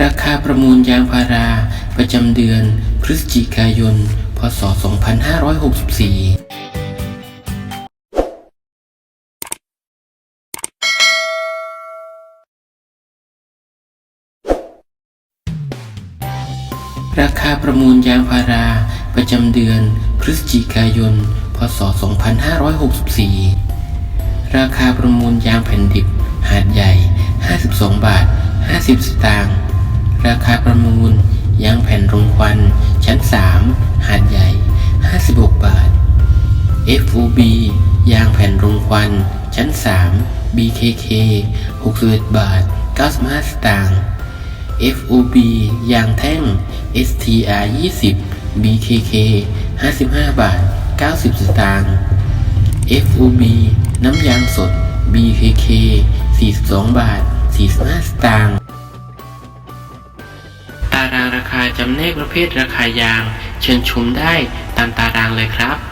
ราคาประมูลยางพารา ประจำเดือน พฤศจิกายน พศ 2564ราคาประมูลยางพารา ประจำเดือน พฤศจิกายน พศ 2564 ราคาประมูลยางแผ่นดิบ หาดใหญ่ 52 บาท 50 สตางค์ ราคาประมูลยางแผ่นรองควัน ชั้น 3 หาดใหญ่ 56 บาท FOB ยางแผ่นรองควัน ชั้น 3 BKK 61 บาท 95 สตางค์ FOB ยางแท่ง STR 20 BKK 55 บาท 90 สตางค์ FOB น้ำยางสด BKK 42 บาท 45 สตางค์ารางราคาจำแนกประเภทราคายาง เชิญชมได้ตามตารางเลยครับ